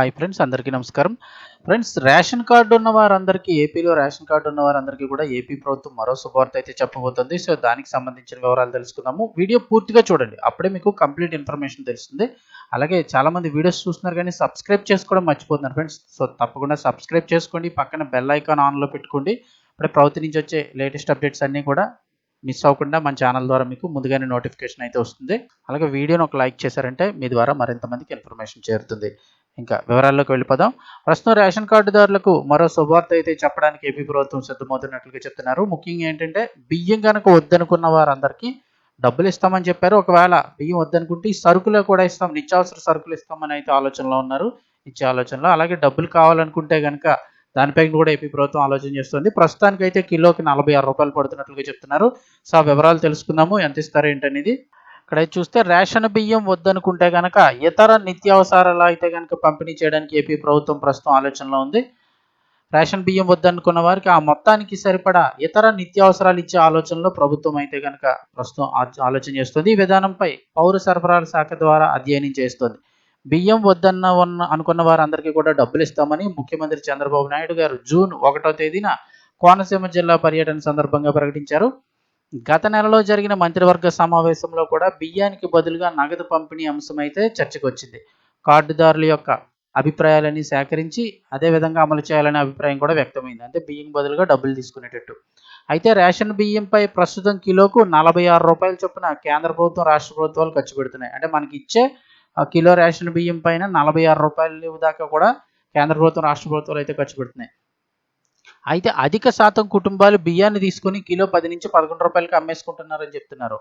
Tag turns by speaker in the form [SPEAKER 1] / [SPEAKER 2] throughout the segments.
[SPEAKER 1] Hi friends అందరికీ నమస్కారం. Friends ration card ఉన్న వారందరికీ ఏపీలో రేషన్ కార్డు ఉన్న వారందరికీ కూడా ఏపీ ప్రభుత్వం మరో శుభవార్త అయితే చెప్పబోతుంది. సో దానికి సంబంధించిన వివరాలు తెలుసుకుందాము. వీడియో పూర్తిగా చూడండి. అప్పుడే మీకు కంప్లీట్ ఇన్ఫర్మేషన్ తెలుస్తుంది. అలాగే చాలా మంది వీడియోస్ చూస్తున్నారు కానీ సబ్స్క్రైబ్ చేసుకోవడం మర్చిపోతున్నారు ఫ్రెండ్స్. సో తప్పకుండా సబ్స్క్రైబ్ చేసుకోండి. పక్కన బెల్ ఐకాన్ ఆన్లో పెట్టుకోండి. అప్పుడే ప్రభుత్వం నుంచి వచ్చే లేటెస్ట్ అప్డేట్స్ అన్నీ కూడా మిస్ అవ్వకుండా మన ఛానల్ ద్వారా మీకు ముందుగానే నోటిఫికేషన్ అయితే వస్తుంది. అలాగే వీడియోని ఒక లైక్ చేశారంటే మీ ద్వారా మరింత మందికి ఇన్ఫర్మేషన్ చేరుతుంది. ఇంకా వివరాల్లోకి వెళ్ళిపోదాం. ప్రస్తుతం రేషన్ కార్డుదారులకు మరో శుభార్త అయితే చెప్పడానికి ఏపీ ప్రభుత్వం సిద్ధమవుతున్నట్లుగా చెప్తున్నారు. ముఖ్యంగా ఏంటంటే బియ్యం కనుక వద్దనుకున్న వారందరికీ డబ్బులు ఇస్తామని చెప్పారు. ఒకవేళ బియ్యం వద్దనుకుంటే ఈ సరుకులో కూడా ఇస్తాం. నిత్యావసర సరుకులు ఇస్తామని అయితే ఆలోచనలో ఉన్నారు. ఇచ్చే ఆలోచనలో. అలాగే డబ్బులు కావాలనుకుంటే కనుక దానిపై కూడా ఏపీ ప్రభుత్వం ఆలోచన చేస్తుంది. ప్రస్తుతానికి అయితే కిలోకి నలభై ఆరు రూపాయలు పడుతున్నట్లుగా చెప్తున్నారు. సో ఆ వివరాలు తెలుసుకుందాము. ఎంత ఇస్తారు ఏంటనేది ఇక్కడ చూస్తే రేషన్ బియ్యం వద్దనుకుంటే కనుక ఇతర నిత్యావసరాలు అయితే కనుక పంపిణీ చేయడానికి ఏపీ ప్రభుత్వం ప్రస్తుతం ఆలోచనలో ఉంది. రేషన్ బియ్యం వద్దనుకున్న వారికి ఆ మొత్తానికి సరిపడా ఇతర నిత్యావసరాలు ఇచ్చే ఆలోచనలో ప్రభుత్వం అయితే కనుక ప్రస్తుతం ఆలోచన చేస్తుంది. ఈ విధానంపై పౌర సరఫరాల శాఖ ద్వారా అధ్యయనం చేస్తుంది. బియ్యం వద్దన్న ఉన్న అనుకున్న వారందరికీ కూడా డబ్బులు ఇస్తామని ముఖ్యమంత్రి చంద్రబాబు నాయుడు గారు జూన్ ఒకటో తేదీన కోనసీమ జిల్లా పర్యటన సందర్భంగా ప్రకటించారు. గత నెలలో జరిగిన మంత్రివర్గ సమావేశంలో కూడా బియ్యానికి బదులుగా నగదు పంపిణీ అంశం అయితే చర్చకొచ్చింది. కార్డుదారుల యొక్క అభిప్రాయాలని సేకరించి అదే విధంగా అమలు చేయాలనే అభిప్రాయం కూడా వ్యక్తమైంది. అంటే బియ్యం బదులుగా డబ్బులు తీసుకునేటట్టు. అయితే రేషన్ బియ్యంపై ప్రస్తుతం కిలోకు నలభై ఆరు రూపాయల చొప్పున కేంద్ర ప్రభుత్వం రాష్ట్ర ప్రభుత్వాలు ఖర్చు పెడుతున్నాయి. అంటే మనకి ఇచ్చే ఆ కిలో రేషన్ బియ్యం పైన నలభై ఆరు రూపాయల దాకా కూడా కేంద్ర ప్రభుత్వం రాష్ట్ర ప్రభుత్వాలు అయితే ఖర్చు పెడుతున్నాయి. అయితే అధిక శాతం కుటుంబాలు బియ్యాన్ని తీసుకొని కిలో పది నుంచి పదకొండు రూపాయలకి అమ్మేసుకుంటున్నారని చెప్తున్నారు.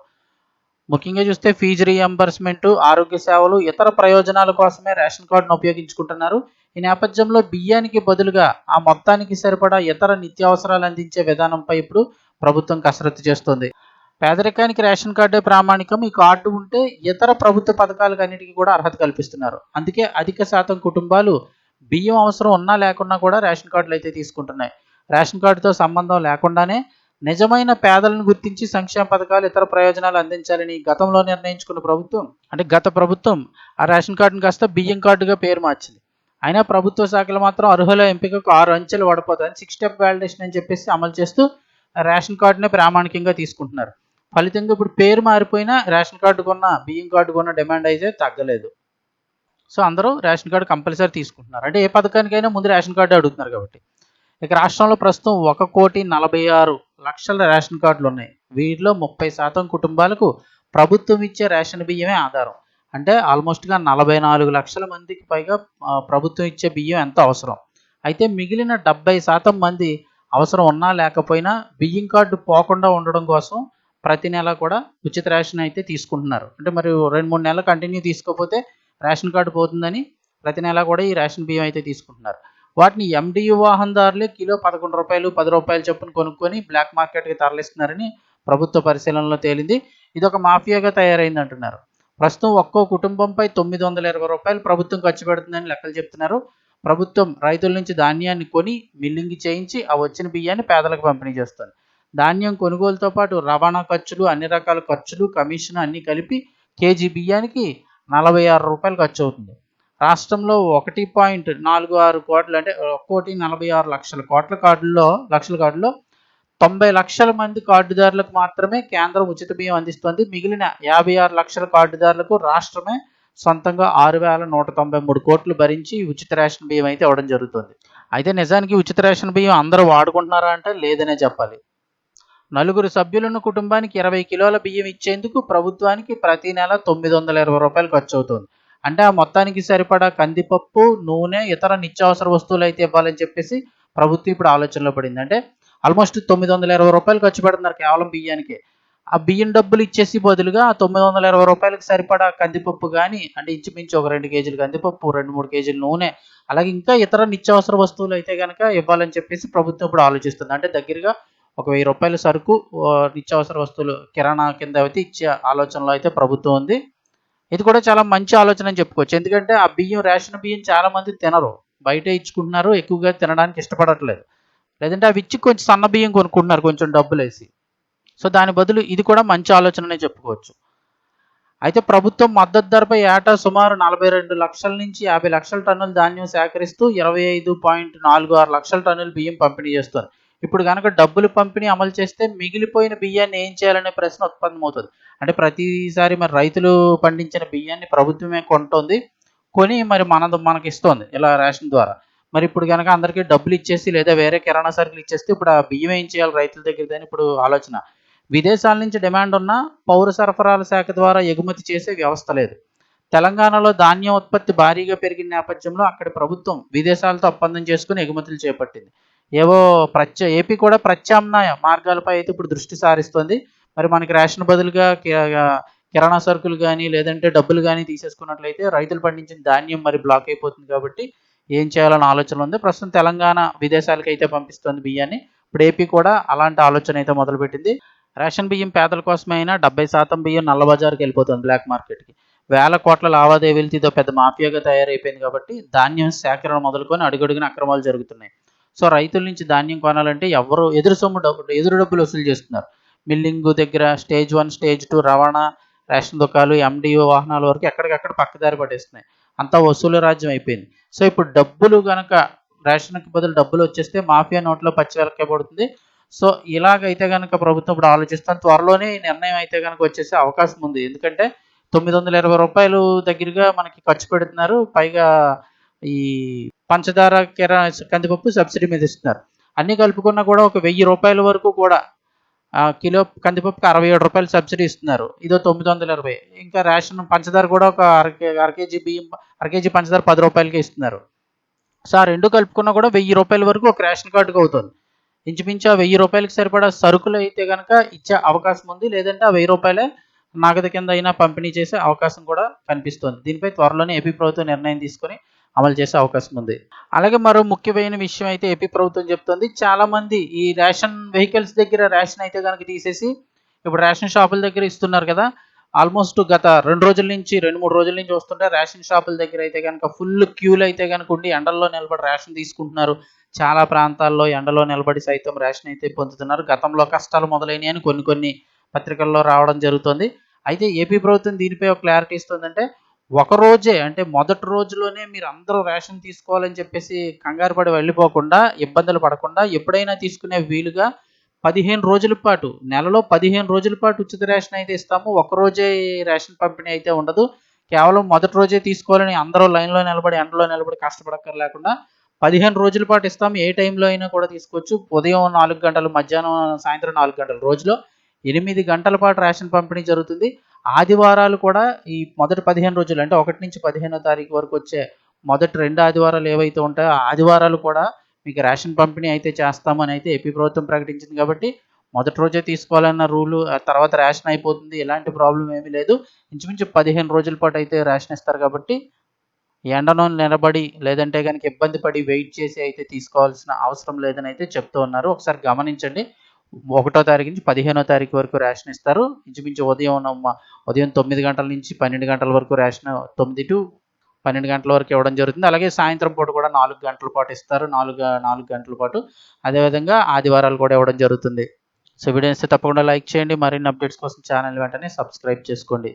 [SPEAKER 1] ముఖ్యంగా చూస్తే ఫీజు రీఎంబర్స్మెంట్ ఆరోగ్య సేవలు ఇతర ప్రయోజనాల కోసమే రేషన్ కార్డును ఉపయోగించుకుంటున్నారు. ఈ నేపథ్యంలో బియ్యానికి బదులుగా ఆ మొత్తానికి సరిపడా ఇతర నిత్యావసరాలు అందించే విధానంపై ఇప్పుడు ప్రభుత్వం కసరత్తు చేస్తుంది. పేదరికానికి రేషన్ కార్డే ప్రామాణికం. ఈ కార్డు ఉంటే ఇతర ప్రభుత్వ పథకాలకు అన్నిటికీ కూడా అర్హత కల్పిస్తున్నారు. అందుకే అధిక శాతం కుటుంబాలు బియ్యం అవసరం ఉన్నా లేకున్నా కూడా రేషన్ కార్డులు అయితే తీసుకుంటున్నాయి. రేషన్ కార్డుతో సంబంధం లేకుండానే నిజమైన పేదలను గుర్తించి సంక్షేమ పథకాలు ఇతర ప్రయోజనాలు అందించాలని గతంలో నిర్ణయించుకున్న ప్రభుత్వం అంటే గత ప్రభుత్వం ఆ రేషన్ కార్డును కాస్త బియ్యం కార్డుగా పేరు మార్చింది. అయినా ప్రభుత్వ శాఖలు మాత్రం అర్హుల ఎంపికకు ఆరు అంచెలు పడిపోతాయని సిక్స్ స్టెప్ వ్యాలిడేషన్ అని చెప్పేసి అమలు చేస్తూ రేషన్ కార్డునే ప్రామాణికంగా తీసుకుంటున్నారు. ఫలితంగా ఇప్పుడు పేరు మారిపోయినా రేషన్ కార్డు కొన్న బియ్యం కార్డు కొన్న డిమాండ్ అయితే తగ్గలేదు. సో అందరూ రేషన్ కార్డు కంపల్సరీ తీసుకుంటున్నారు. అంటే ఏ పథకానికైనా ముందు రేషన్ కార్డు అడుగుతున్నారు కాబట్టి. ఇక రాష్ట్రంలో ప్రస్తుతం ఒక కోటి నలభై ఆరు లక్షల రేషన్ కార్డులు ఉన్నాయి వీటిలో ముప్పై శాతం కుటుంబాలకు ప్రభుత్వం ఇచ్చే రేషన్ బియ్యమే ఆధారం. అంటే ఆల్మోస్ట్గా నలభై నాలుగు లక్షల మందికి పైగా ప్రభుత్వం ఇచ్చే బియ్యం ఎంతో అవసరం? అయితే మిగిలిన డెబ్బై శాతం మంది అవసరం ఉన్నా లేకపోయినా బియ్యం కార్డు పోకుండా ఉండడం కోసం ప్రతి నెల కూడా ఉచిత రేషన్ అయితే తీసుకుంటున్నారు. అంటే మరి రెండు మూడు నెలలు కంటిన్యూ తీసుకోకపోతే రేషన్ కార్డు పోతుందని ప్రతి నెల కూడా ఈ రేషన్ బియ్యం అయితే తీసుకుంటున్నారు. వాటిని ఎండియు వాహనదారులే కిలో పదకొండు రూపాయలు పది రూపాయలు చొప్పున కొనుక్కొని బ్లాక్ మార్కెట్కి తరలిస్తున్నారని ప్రభుత్వ పరిశీలనలో తేలింది. ఇది ఒక మాఫియాగా తయారైంది అంటున్నారు. ప్రస్తుతం ఒక్కో కుటుంబంపై తొమ్మిది వందల ఇరవై రూపాయలు ప్రభుత్వం ఖర్చు పెడుతుందని లెక్కలు చెప్తున్నారు. ప్రభుత్వం రైతుల నుంచి ధాన్యాన్ని కొని మిల్లింగ్ చేయించి ఆ వచ్చిన బియ్యాన్ని పేదలకు పంపిణీ చేస్తుంది. ధాన్యం కొనుగోలుతో పాటు రవాణా ఖర్చులు అన్ని రకాల ఖర్చులు కమిషన్ అన్ని కలిపి కేజీ బియ్యానికి నలభై ఆరు రూపాయలు ఖర్చు అవుతుంది. రాష్ట్రంలో ఒకటి పాయింట్ నాలుగు ఆరు కోట్లు అంటే ఒక్కోటి నలభై ఆరు లక్షల కోట్ల కార్డుల్లో లక్షల కార్డులో తొంభై లక్షల మంది కార్డుదారులకు మాత్రమే కేంద్రం ఉచిత బియ్యం అందిస్తుంది. మిగిలిన యాభై ఆరు లక్షల కార్డుదారులకు రాష్ట్రమే సొంతంగా ఆరు వేల నూట తొంభై మూడు కోట్లు భరించి ఉచిత రేషన్ బియ్యం అయితే ఇవ్వడం జరుగుతుంది. అయితే నిజానికి ఉచిత రేషన్ బియ్యం అందరూ వాడుకుంటున్నారా అంటే లేదనే చెప్పాలి. నలుగురు సభ్యులున్న కుటుంబానికి ఇరవై కిలోల బియ్యం ఇచ్చేందుకు ప్రభుత్వానికి ప్రతి నెల తొమ్మిది వందల ఇరవై రూపాయలు ఖర్చు అవుతుంది. అంటే ఆ మొత్తానికి సరిపడా కందిపప్పు నూనె ఇతర నిత్యావసర వస్తువులు అయితే ఇవ్వాలని చెప్పేసి ప్రభుత్వం ఇప్పుడు ఆలోచనలో పడింది. అంటే ఆల్మోస్ట్ తొమ్మిది వందల ఇరవై రూపాయలు ఖర్చు పెడుతున్నారు కేవలం బియ్యానికి. ఆ బియ్యం డబ్బులు ఇచ్చేసి బదులుగా ఆ తొమ్మిది వందల ఇరవై రూపాయలకు సరిపడా కందిపప్పు కానీ అంటే ఇంచుమించు ఒక రెండు కేజీలు కందిపప్పు రెండు మూడు కేజీలు నూనె అలాగే ఇంకా ఇతర నిత్యావసర వస్తువులు అయితే కనుక ఇవ్వాలని చెప్పేసి ప్రభుత్వం ఇప్పుడు ఆలోచిస్తుంది. అంటే దగ్గరగా ఒక వెయ్యి రూపాయల సరుకు నిత్యావసర వస్తువులు కిరాణా కింద అయితే ఇచ్చే ఆలోచనలో అయితే ప్రభుత్వం ఉంది. ఇది కూడా చాలా మంచి ఆలోచన అని చెప్పుకోవచ్చు. ఎందుకంటే ఆ బియ్యం రేషన్ బియ్యం చాలా మంది తినరు. బయట ఇచ్చుకుంటున్నారు ఎక్కువగా తినడానికి ఇష్టపడట్లేదు. లేదంటే అవి ఇచ్చి కొంచెం సన్న బియ్యం కొనుక్కుంటున్నారు కొంచెం డబ్బులు వేసి సో దాని బదులు ఇది కూడా మంచి ఆలోచననే చెప్పుకోవచ్చు. అయితే ప్రభుత్వం మద్దతు ధరపై ఏటా సుమారు నలభై రెండు లక్షల నుంచి యాభై లక్షల టన్నుల ధాన్యం సేకరిస్తూ ఇరవై ఐదు పాయింట్ నాలుగు ఆరు లక్షల టన్నుల బియ్యం పంపిణీ చేస్తుంది. ఇప్పుడు కనుక డబ్బులు పంపిణీ అమలు చేస్తే మిగిలిపోయిన బియ్యాన్ని ఏం చేయాలనే ప్రశ్న ఉత్పన్నమవుతుంది. అంటే ప్రతిసారి మరి రైతులు పండించిన బియ్యాన్ని ప్రభుత్వమే కొంటుంది కొని మరి మన మనకి ఇస్తుంది ఇలా రేషన్ ద్వారా. మరి ఇప్పుడు కనుక అందరికీ డబ్బులు ఇచ్చేసి లేదా వేరే కిరాణా సరుకులు ఇచ్చేస్తే ఇప్పుడు ఆ బియ్యం ఏం చేయాలి రైతుల దగ్గర అని ఇప్పుడు ఆలోచన. విదేశాల నుంచి డిమాండ్ ఉన్న పౌర సరఫరాల శాఖ ద్వారా ఎగుమతి చేసే వ్యవస్థ లేదు. తెలంగాణలో ధాన్యం ఉత్పత్తి భారీగా పెరిగిన నేపథ్యంలో అక్కడి ప్రభుత్వం విదేశాలతో ఒప్పందం చేసుకుని ఎగుమతులు చేపట్టింది. ఏవో ప్రత్య ఏపీ కూడా ప్రత్యామ్నాయ మార్గాలపై అయితే ఇప్పుడు దృష్టి సారిస్తుంది. మరి మనకి రేషన్ బదులుగా కిరాణా సరుకులు కానీ లేదంటే డబ్బులు కానీ తీసేసుకున్నట్లయితే రైతులు పండించిన ధాన్యం మరి బ్లాక్ అయిపోతుంది కాబట్టి ఏం చేయాలని ఆలోచన ఉంది. ప్రస్తుతం తెలంగాణ విదేశాలకు అయితే పంపిస్తుంది బియ్యాన్ని. ఇప్పుడు ఏపీ కూడా అలాంటి ఆలోచన అయితే మొదలుపెట్టింది. రేషన్ బియ్యం పేదల కోసమైనా డెబ్బై శాతం బియ్యం నల్లబజార్కి వెళ్ళిపోతుంది బ్లాక్ మార్కెట్కి. వేల కోట్ల లావాదేవీలతో పెద్ద మాఫియాగా తయారైపోయింది కాబట్టి ధాన్యం సేకరణ మొదలుకొని అడుగడుగున అక్రమాలు జరుగుతున్నాయి. సో రైతుల నుంచి ధాన్యం కొనాలంటే ఎవరు ఎదురు సొమ్ము డబ్బు ఎదురు డబ్బులు వసూలు చేస్తున్నారు. మిల్లింగ్ దగ్గర స్టేజ్ వన్ స్టేజ్ టూ రవాణా రేషన్ దుకాణాలు ఎండిఓ వాహనాల వరకు ఎక్కడికక్కడ పక్కదారి పడేస్తున్నాయి అంతా వసూలు రాజ్యం అయిపోయింది. సో ఇప్పుడు డబ్బులు కనుక రేషన్కి బదులు డబ్బులు వచ్చేస్తే మాఫియా నోట్లో పచ్చివెలకబడుతుంది సో ఇలాగైతే కనుక ప్రభుత్వం ఇప్పుడు ఆలోచిస్తాను. త్వరలోనే ఈ నిర్ణయం అయితే కనుక వచ్చేసే అవకాశం ఉంది. ఎందుకంటే తొమ్మిది వందల ఇరవై రూపాయలు దగ్గరగా మనకి ఖర్చు పెడుతున్నారు. పైగా ఈ పంచదార కిరా కందిపప్పు సబ్సిడీ మీద ఇస్తున్నారు. అన్నీ కలుపుకున్నా కూడా ఒక వెయ్యి రూపాయల వరకు కూడా కిలో కందిపప్పుకి అరవై ఏడు రూపాయలు సబ్సిడీ ఇస్తున్నారు. ఇదో తొమ్మిది వందల ఇరవై ఇంకా రేషన్ పంచదార కూడా ఒక అర అర కేజీ బియ్యం అర కేజీ పంచదార పది రూపాయలకి ఇస్తున్నారు. సో ఆ రెండు కలుపుకున్నా కూడా వెయ్యి రూపాయల వరకు ఒక రేషన్ కార్డుకి అవుతుంది. ఇంచుమించు ఆ వెయ్యి రూపాయలకి సరిపడా సరుకులు అయితే కనుక ఇచ్చే అవకాశం ఉంది. లేదంటే ఆ వెయ్యి రూపాయలే నగదు కింద అయినా పంపిణీ చేసే అవకాశం కూడా కనిపిస్తుంది. దీనిపై త్వరలోనే ఏపీ ప్రభుత్వం నిర్ణయం తీసుకొని అమలు చేసే అవకాశం ఉంది. అలాగే మరో ముఖ్యమైన విషయం అయితే ఏపీ ప్రభుత్వం చెప్తుంది. చాలా మంది ఈ రేషన్ వెహికల్స్ దగ్గర రేషన్ అయితే కనుక తీసేసి ఇప్పుడు రేషన్ షాపుల దగ్గర ఇస్తున్నారు కదా. ఆల్మోస్ట్ గత రెండు రోజుల నుంచి రెండు మూడు రోజుల నుంచి వస్తుంటే రేషన్ షాపుల దగ్గర అయితే కనుక ఫుల్ క్యూలు అయితే కనుక ఉండి ఎండల్లో నిలబడి రేషన్ తీసుకుంటున్నారు. చాలా ప్రాంతాల్లో ఎండలో నిలబడి సైతం రేషన్ అయితే పొందుతున్నారు. గతంలో కష్టాలు మొదలైనవి అని కొన్ని కొన్ని పత్రికల్లో రావడం జరుగుతుంది. అయితే ఏపీ ప్రభుత్వం దీనిపై ఒక క్లారిటీ ఇస్తుందంటే ఒక రోజే అంటే మొదటి రోజులోనే మీరు అందరూ రేషన్ తీసుకోవాలని చెప్పేసి కంగారు పడి వెళ్ళిపోకుండా ఇబ్బందులు పడకుండా ఎప్పుడైనా తీసుకునే వీలుగా పదిహేను రోజుల పాటు నెలలో పదిహేను రోజుల పాటు ఉచిత రేషన్ అయితే ఇస్తాము. ఒక రోజే రేషన్ పంపిణీ అయితే ఉండదు. కేవలం మొదటి రోజే తీసుకోవాలని అందరూ లైన్లో నిలబడి ఎండలో నిలబడి కష్టపడక్కర్లేకుండా పదిహేను రోజుల పాటు ఇస్తాము. ఏ టైంలో అయినా కూడా తీసుకోవచ్చు. ఉదయం నాలుగు గంటలు మధ్యాహ్నం సాయంత్రం నాలుగు గంటలు రోజులో ఎనిమిది గంటల పాటు రేషన్ పంపిణీ జరుగుతుంది. ఆదివారాలు కూడా ఈ మొదటి పదిహేను రోజులు అంటే ఒకటి నుంచి పదిహేనో తారీఖు వరకు వచ్చే మొదటి రెండు ఆదివారాలు ఏవైతే ఉంటాయో ఆదివారాలు కూడా మీకు రేషన్ పంపిణీ అయితే చేస్తామని అయితే ఏపీ ప్రభుత్వం ప్రకటించింది. కాబట్టి మొదటి రోజే తీసుకోవాలన్న రూలు తర్వాత రేషన్ అయిపోతుంది ఎలాంటి ప్రాబ్లం ఏమీ లేదు. ఇంచుమించు పదిహేను రోజుల పాటు అయితే రేషన్ ఇస్తారు కాబట్టి ఎండలో నిలబడి లేదంటే కనుక ఇబ్బంది పడి వెయిట్ చేసి అయితే తీసుకోవాల్సిన అవసరం లేదని అయితే చెప్తూ ఉన్నారు. ఒకసారి గమనించండి. ఒకటో తారీఖు నుంచి పదిహేనో తారీఖు వరకు రేషన్ ఇస్తారు. ఇంచుమించు ఉదయం ఉదయం తొమ్మిది గంటల నుంచి పన్నెండు గంటల వరకు రేషన్ తొమ్మిది టు పన్నెండు గంటల వరకు ఇవ్వడం జరుగుతుంది. అలాగే సాయంత్రం పూట కూడా నాలుగు గంటల పాటు ఇస్తారు. నాలుగు నాలుగు గంటల పాటు అదేవిధంగా ఆదివారాలు కూడా ఇవ్వడం జరుగుతుంది. సో వీడియోస్ తప్పకుండా లైక్ చేయండి. మరిన్ని అప్డేట్స్ కోసం ఛానల్ వెంటనే సబ్స్క్రైబ్ చేసుకోండి.